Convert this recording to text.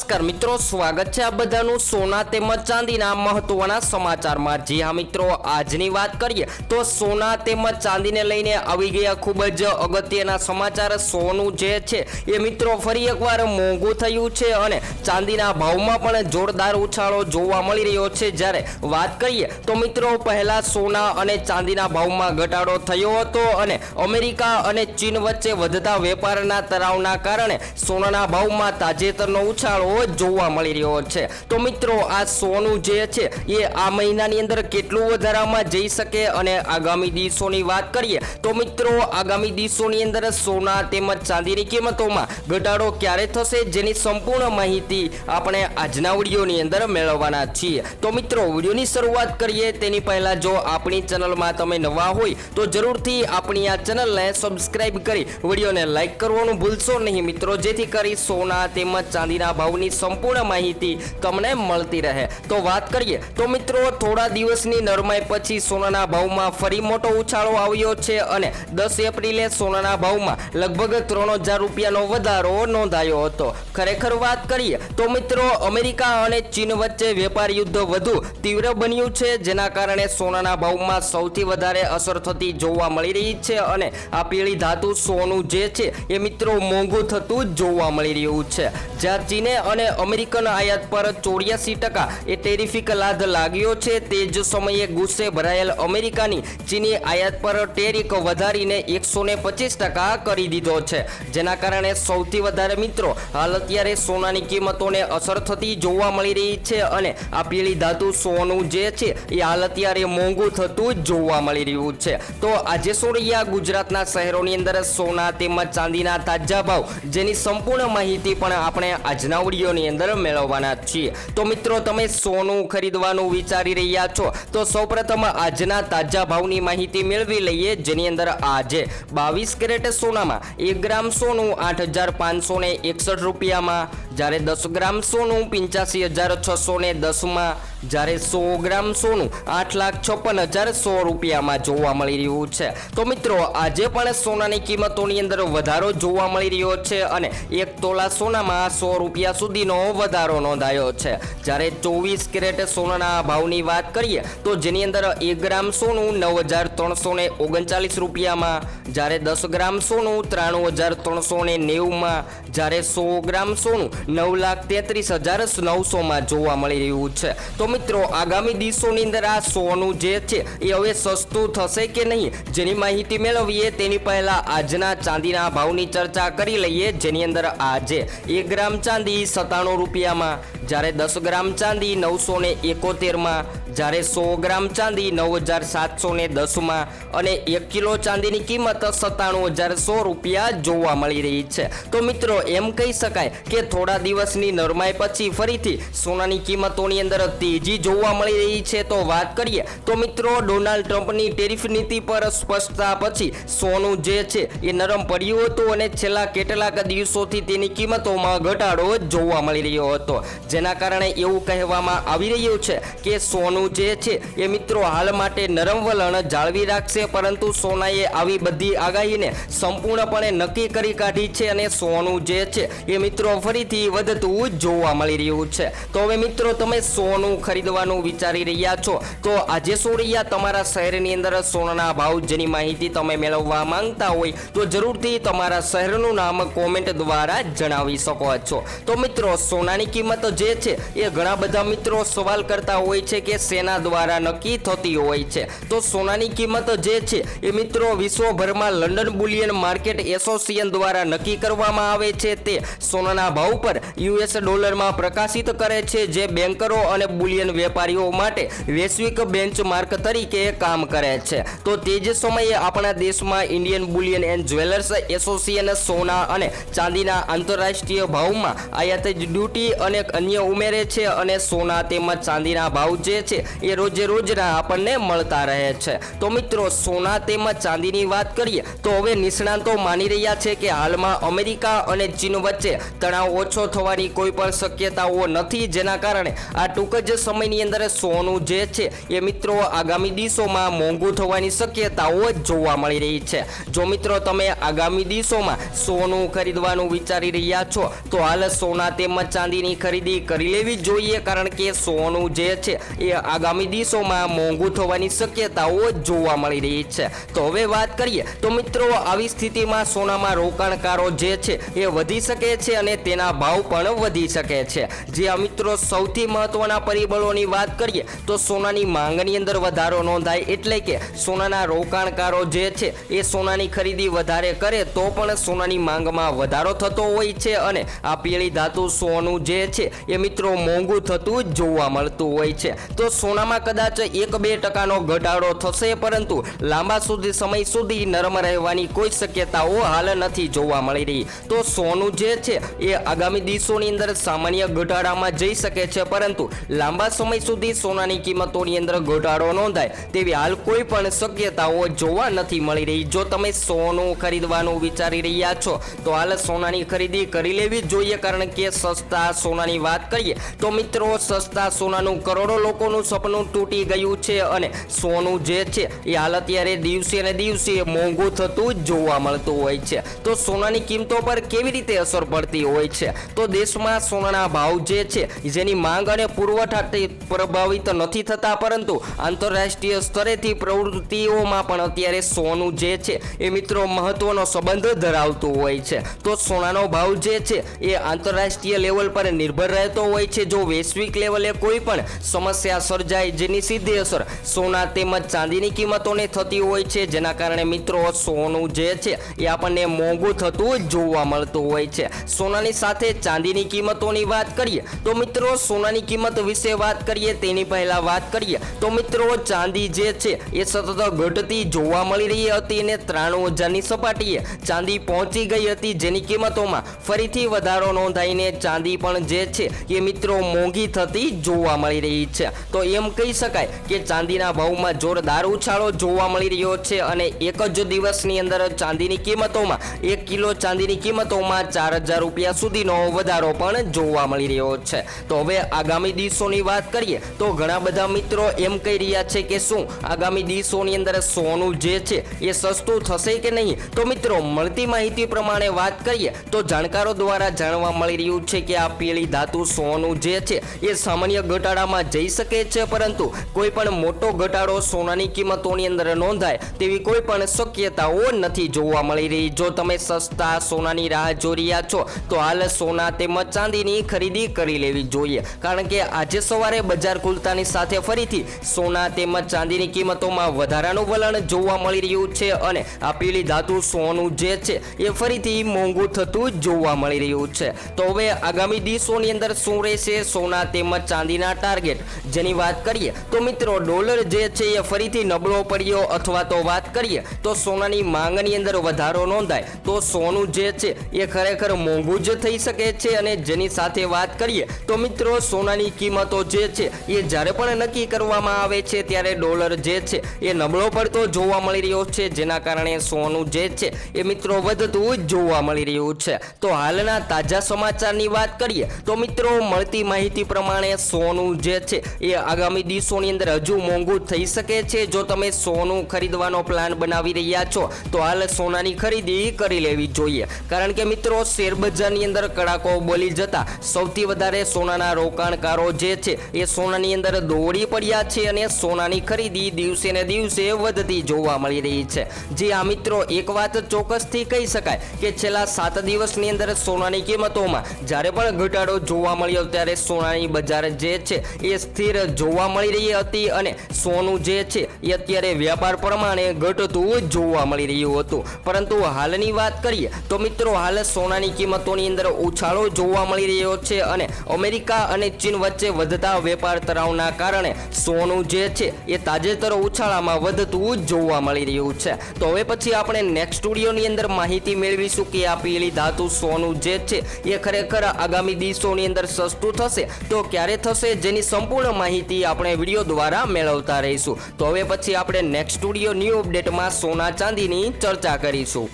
નમસ્કાર મિત્રો, સ્વાગત છે આ બધાનું સોના તેમજ ચાંદીના મહત્વના સમાચારમાં. જી હા મિત્રો, આજની વાત કરીએ તો સોના તેમજ ચાંદીને લઈને આવી ગયા ખૂબ જ અગત્યના સમાચાર. સોનું જે છે એ મિત્રો ફરી એકવાર મોંઘું થયું છે અને ચાંદીના ભાવમાં પણ જોરદાર ઉછાળો જોવા મળી રહ્યો છે. જ્યારે વાત કરીએ તો મિત્રો, પહેલા સોના અને ચાંદીના ભાવમાં ઘટાડો થયો હતો અને અમેરિકા અને ચીન વચ્ચે વધતા વેપારના તરાવના કારણે સોનાના ભાવમાં તાજેતરનો ઉછાળો જોવા મળી રહ્યો છે. તો મિત્રો, આ સોનું જે છે, એ આ મહિનાની અંદર કેટલું વધારામાં જઈ શકે અને આગામી દિવસોની વાત કરીએ, તો મિત્રો, આગામી દિવસોની અંદર સોના તેમજ ચાંદીની કિંમતોમાં ઘટાડો ક્યારે થશે જેની સંપૂર્ણ માહિતી આપણે આજના વિડીયોની અંદર મેળવવાના છીએ. તો મિત્રો, વિડીયોની શરૂઆત કરીએ. તેની પહેલા જો આપણી ચેનલમાં તમે નવા હોય, તો જરૂરથી આપણી આ ચેનલને સબસ્ક્રાઈબ કરી વિડીયોને લાઇક કરવાનું ભૂલશો નહીં. મિત્રો, જેથી કરી સોના તેમજ ચાંદીના ભાવની સંપૂર્ણ માહિતી તમને મળતી રહે. તો વાત કરીએ, તો મિત્રો, થોડા દિવસની નરમાઈ પછી સોનાના ભાવમાં ફરી મોટો ઉછાળો આવ્યો છે અને દસ એપ્રિલે સોનાના ભાવમાં લગભગ ત્રણ હજાર રૂપિયાનો વધારો નોંધાયો હતો. ખરેખર વાત કરીએ, તો મિત્રો, અમેરિકા અને ચીન વચ્ચે વેપાર યુદ્ધ વધુ તીવ્ર બન્યું છે, જેના કારણે સોનાના ભાવમાં સૌથી વધારે અસર થતી જોવા મળી રહી છે અને આ પીળી ધાતુ સોનું જે છે એ મિત્રો મોંઘું થતું જોવા મળી રહ્યું છે. જ્યાં ચીને અને અમેરિકન આયાત પર ચોર્યાસી ટકા એ ટેરિફિક લાદ લાગ્યો છે. તે જ સમયે ગુસ્સે ભરાયેલ અમેરિકાની ચીની આયાત પર ટેરિક વધારીને એકસો પચીસ ટકા કરી દીધો છે. જેના કારણે સૌથી વધારે મિત્રો હાલ અત્યારે સોનાની કિંમતોને અસર થતી જોવા મળી રહી છે અને આ પીળી ધાતુ સોનું જે છે એ હાલ અત્યારે મોંઘું થતું જોવા મળી રહ્યું છે. તો આજે સોરૈયા ગુજરાતના શહેરોની અંદર સોના તેમજ ચાંદીના તાજા ભાવ જેની સંપૂર્ણ માહિતી પણ આપણે આજના વિડીયોની અંદર મેળવવાના છીએ. તો મિત્રો, તમે સોનું ખરીદવાનું વિચારી રહ્યા છો, તો સૌપ્રથમ આજના તાજા ભાવની માહિતી મેળવી લઈએ જેની અંદર આજે બાવીસ કેરેટ સોનામાં એક ગ્રામ સોનું આઠ હજાર પાંચસો એકસઠ રૂપિયામાં, જ્યારે દસ ગ્રામ સોનું પંચ્યાસી હજાર છસો ને દસમાં જ્યારે સો ગ્રામ સોનું આઠ લાખ છપ્પન હજાર સો રૂપિયામાં જોવા મળી રહ્યું છે. તો મિત્રો, આજે પણ સોનાની કિંમતોની અંદર વધારો જોવા મળી રહ્યો છે અને એક તોલા સોનામાં સો રૂપિયા સુધીનો વધારો નોંધાયો છે. જ્યારે ચોવીસ કેરેટ સોનાના ભાવની વાત કરીએ, તો જેની અંદર એક ગ્રામ સોનું નવ હજાર ત્રણસો ને ઓગણચાલીસ રૂપિયામાં, જ્યારે દસ ગ્રામ સોનું ત્રાણું હજાર ત્રણસો ને નેવુંમાં, જ્યારે સો ગ્રામ સોનું નવ લાખ તેત્રીસ હજાર નવસોમાં જોવા મળી રહ્યું છે. તો મિત્રો, આગામી દિવસોની અંદર આ સોનું જે છે, એ હવે સસ્તું થશે કે નહીં? જેની માહિતી મેળવીએ, તેની પહેલા આજના ચાંદીના ભાવની ચર્ચા કરી લઈએ, જેની અંદર આજે એક ગ્રામ ચાંદી સત્તાણું રૂપિયામાં જ્યારે દસ ગ્રામ ચાંદી નવસો ને એકોતેરમાં, જ્યારે સો ગ્રામ ચાંદી નવ હજાર સાતસો ને દસમાં અને એક કિલો ચાંદીની કિંમત સત્તાણું હજાર સો રૂપિયા જોવા મળી રહી છે. તો મિત્રો, એમ કહી શકાય કે થોડા દિવસની નરમાઈ પછી ફરીથી સોનાની કિંમતોની અંદર તેજી જોવા મળી રહી છે. તો વાત કરીએ, તો મિત્રો, ડોનાલ્ડ ટ્રમ્પની ટેરિફ નીતિ પર સ્પષ્ટતા પછી સોનું જે છે એ નરમ પડ્યું હતું અને છેલ્લા કેટલાક દિવસોથી તેની કિંમતોમાં ઘટાડો જોવા મળી રહ્યો હતો. જેના કારણે એવું કહેવામાં આવી રહ્યું છે કે સોનું જે છે એ મિત્રો હાલ માટે નરમ વલણ જાળવી રાખશે, પરંતુ સોનાએ આવી બધી આગાહીને સંપૂર્ણપણે નક્કી કરી કાઢી છે અને સોનું જે છે એ મિત્રો ફરીથી વધતું જોવા મળી રહ્યું છે. તો હવે મિત્રો, તમે સોનું ખરીદવાનું વિચારી રહ્યા છો, તો આજે શું તમારા શહેરની અંદર સોનાના ભાવ જેની માહિતી તમે મેળવવા માંગતા હોય, તો જરૂરથી તમારા શહેરનું નામ કોમેન્ટ દ્વારા જણાવી શકો છો. તો મિત્રો, સોનાની કિંમત જે છે. એ ઘણા બધા મિત્રો સવાલ કરતા હોય છે કે સેના દ્વારા નક્કી થતી હોય છે. તો સોનાની કિંમત જે છે એ મિત્રો વિશ્વભરમાં લંડન બુલિયન માર્કેટ એસોસિએશન દ્વારા નક્કી કરવામાં આવે છે તે સોનાના ભાવ પર યુએસ ડોલરમાં પ્રકાશિત કરે છે જે બેન્કરો અને બુલિયન વેપારીઓ માટે વૈશ્વિક બેન્ચમાર્ક તરીકે કામ કરે છે. તો તે જ સમયે આપણા દેશમાં Indian Bullion and Jewellers Association સોના અને ચાંદીના આંતરરાષ્ટ્રીય ભાવમાં આયાત ડ્યુટી અને અન્ય શૂન્ય ઉમેરે છે અને સોના તેમજ ચાંદીના ભાવ જે છે, એ રોજે રોજના આપણને મળતા રહે છે. તો મિત્રો, સોના તેમજ ચાંદીની વાત કરીએ, તો હવે નિષ્ણાંતો માની રહ્યા છે કે હાલમાં અમેરિકા અને ચીન વચ્ચે તણાવ ઓછો થવાની કોઈ પણ શક્યતાઓ નથી. જેના કારણે આ ટૂંક જ સમયની અંદર સોનું જે છે, એ મિત્રો આગામી દિવસોમાં મોંઘું થવાની શક્યતાઓ જોવા મળી રહી છે. જો મિત્રો, તમે આગામી દિવસોમાં સોનું ખરીદવાનું વિચારી રહ્યા છો, તો હાલ સોના તેમજ ચાંદીની ખરીદી કરી લેવી જોઈએ, કારણ કે સોનું જે છે એ આગામી દિવસોમાં મોંઘું થવાની શક્યતાઓ જોવા મળી રહી છે. તો હવે વાત કરીએ, તો મિત્રો, આવી સ્થિતિમાં સોનામાં રોકાણકારો જે છે એ વધી શકે છે અને તેના ભાવ પણ વધી શકે છે. જે આ મિત્રો સૌથી મહત્વના પરિબળોની વાત કરીએ, તો સોનાની માંગની અંદર વધારો નોંધાય એટલે કે સોનાના રોકાણકારો જે છે એ સોનાની ખરીદી વધારે કરે તો પણ સોનાની માંગમાં વધારો થતો હોય છે અને આ પીળી ધાતુ સોનું જે છે એ મિત્રો મોંઘું થતું જોવા મળતું હોય છે. તો સોનામાં કદાચ એક બે ટકાનો ઘટાડો થશે, પરંતુ લાંબા સુધી સમય સુધી નરમ રહેવાની કોઈ શક્યતાઓ હાલ નથી જોવા મળી રહી. તો સોનું જે છે, એ આગામી દિવસોની અંદર સામાન્ય ઘટાડામાં જઈ શકે છે, પરંતુ લાંબા સમય સુધી સોનાની કિંમતોની અંદર ઘટાડો નોંધાય તેવી હાલ કોઈ પણ શક્યતાઓ જોવા નથી મળી રહી. જો તમે સોનું ખરીદવાનું વિચારી રહ્યા છો, તો હાલ સોનાની ખરીદી કરી લેવી જોઈએ, કારણ કે સસ્તા સોનાની વાત કરીએ, તો મિત્રો સસ્તા સોનાનું કરોડો લોકોનું સપનું તૂટી ગયું છે અને સોનું જે છે, એ હાલ અત્યારે દિવસે ને દિવસે મોંઘું થતું જોવા મળતું હોય છે. તો સોનાની કિંમતો પર કેવી રીતે અસર પડતી હોય છે? તો દેશમાં સોનાના ભાવ જે છે જેની માંગ અને પુરવઠાથી પ્રભાવિત નથી થતા, પરંતુ આંતરરાષ્ટ્રીય સ્તરેથી પ્રવૃત્તિઓમાં પણ અત્યારે સોનું જે છે, એ મિત્રો મહત્વનો સંબંધ ધરાવતું હોય છે. તો સોનાનો ભાવ જે છે, એ આંતરરાષ્ટ્રીય લેવલ પર નિર્ભર રહેતો હોય છે. જો વૈશ્વિક લેવલે કોઈ પણ સમસ્યા સર્જાય જેની સીધી અસર સોના તેમજ ચાંદીની કિંમતોને થતી હોય છે. જેના કારણે મિત્રો, સોનું જે છે એ આપણને મોંઘું થતું જોવા મળતું હોય છે. સોનાની સાથે ચાંદીની કિંમતોની વાત કરીએ તો મિત્રો, સોનાની કિંમત વિશે વાત કરીએ, તેની પહેલા વાત કરીએ તો મિત્રો, ચાંદી જે છે એ સતત ઘટતી જોવા મળી રહી હતી અને ત્રાણું હજારની સપાટીએ ચાંદી પહોંચી ગઈ હતી. જેની કિંમતોમાં ફરીથી વધારો નોંધાઈને ચાંદી પણ જે છે એ મિત્રો મોંઘી થતી જોવા મળી રહી છે. તો એમ કહી શકાય કે ચાંદીના ભાવમાં જોરદાર ઉછાળો જોવા મળી રહ્યો છે અને એક જ દિવસની અંદર ચાંદીની કિંમતોમાં એક કિલો ચાંદીની કિંમતોમાં ચાર હજાર રૂપિયા સુધીનો વધારો પણ જોવા મળી રહ્યો છે. તો હવે આગામી દિવસોની વાત કરીએ તો ઘણા બધા મિત્રો એમ કહી રહ્યા છે કે શું આગામી દિવસોની અંદર સોનું જે છે એ સસ્તું થશે કે નહીં? તો મિત્રો મળતી માહિતી પ્રમાણે વાત કરીએ તો જાણકારો દ્વારા જાણવા મળી રહ્યું છે કે આ પીળી ધાતુ સોનું જે છે એ સામાન્ય ઘટાડામાં જઈ શકે છે, પરંતુ કોઈ પણ મોટો ઘટાડો સોનાની કિંમતોની અંદર નોંધાય તેવી કોઈ પણ શક્યતાઓ નથી જોવા મળી રહી. જો તમે સસ્તા સોનાની રાહ જોઈ રહ્યા છો, તો હાલ સોના તેમજ ચાંદીની ખરીદી કરી લેવી જોઈએ. કારણ કે આજે સવારે બજાર ખુલતાની સાથે ફરીથી સોના તેમજ ચાંદીની કિંમતોમાં વધારાનું વલણ જોવા મળી રહ્યું છે અને આપેલી ધાતુ સોનું જે છે એ ફરીથી મોંઘું થતું જોવા મળી રહ્યું છે. તો હવે આગામી દિવસોની અંદર શું રહેશે સોના તેમજ ચાંદીના ટાર્ગેટ જેની વાત કરીએ તો મિત્રો ડોલર જે છે એ ફરીથી નબળો પડ્યો અથવા તો વાત કરીએ તો સોનાની માંગની અંદર વધારો નોંધાય. તો સોનું જે છે એ ખરેખર મોંઘું જ થઈ શકે છે અને જેની સાથે વાત કરીએ તો મિત્રો સોનાની કિંમતો જે છે એ જ્યારે પણ નક્કી કરવામાં આવે છે ત્યારે ડોલર જે છે એ નબળો પડતો જોવા મળી રહ્યો છે. જેના કારણે સોનું જે છે એ મિત્રો વધતું જ જોવા મળી રહ્યું છે. તો હાલના તાજા સમાચારની વાત કરીએ તો મિત્રો મળતી માહિતી પ્રમાણે સોનું જે છે એ આગામી દિવસોની અંદર હજુ મોંઘું થઈ શકે છે. જો તમે સોનું ખરીદવાનો પ્લાન બનાવી રહ્યા છો, તો હાલ સોનાની ખરીદી કરી લેવી જોઈએ. કારણ કે મિત્રો શેર બજારની અંદર કડાકો બોલી જતા સૌથી વધારે સોનાના રોકાણકારો જે છે એ સોનાની અંદર દોડી પડ્યા છે અને સોનાની ખરીદી દિવસે ને દિવસે વધતી જોવા મળી રહી છે. જે આ મિત્રો એક વાત ચોક્કસથી કહી શકાય કે છેલ્લા સાત દિવસની અંદર સોનાની કિંમતોમાં જ્યારે પણ ઘટાડો જોવા મળ્યો ત્યારે સોનાની બજાર જે છે એ સ્થિર જોવા મળી રહી હતી અને સોનું જે છે એ અત્યારે વ્યાપાર પ્રમાણે ઘટતું જોવા મળી રહ્યું હતું. પરંતુ હાલની વાત કરીએ તો મિત્રો હાલ સોનાની કિંમતોની અંદર ઉછાળો જોવા મળી રહ્યો છે અને અમેરિકા અને ચીન વચ્ચે વધતા વેપાર તરાવના કારણે સોનું જે છે એ તાજેતર ઉછાળામાં વધતું જોવા મળી રહ્યું છે. તો હવે પછી આપણે નેક્સ્ટ સ્ટુડિયોની અંદર માહિતી મેળવીશું કે આ પીળી ધાતુ સોનું જે છે એ ખરેખર આગામી દિવસોની અંદર અંદર સસ્તું થશે તો ક્યારે થશે જેની સંપૂર્ણ માહિતી આપણે વીડિયો દ્વારા મેળવતા રહીશું. તો હવે પછી આપણે નેક્સ્ટ સ્ટુડિયો ન્યૂ અપડેટમાં સોના ચાંદીની ચર્ચા કરીશું.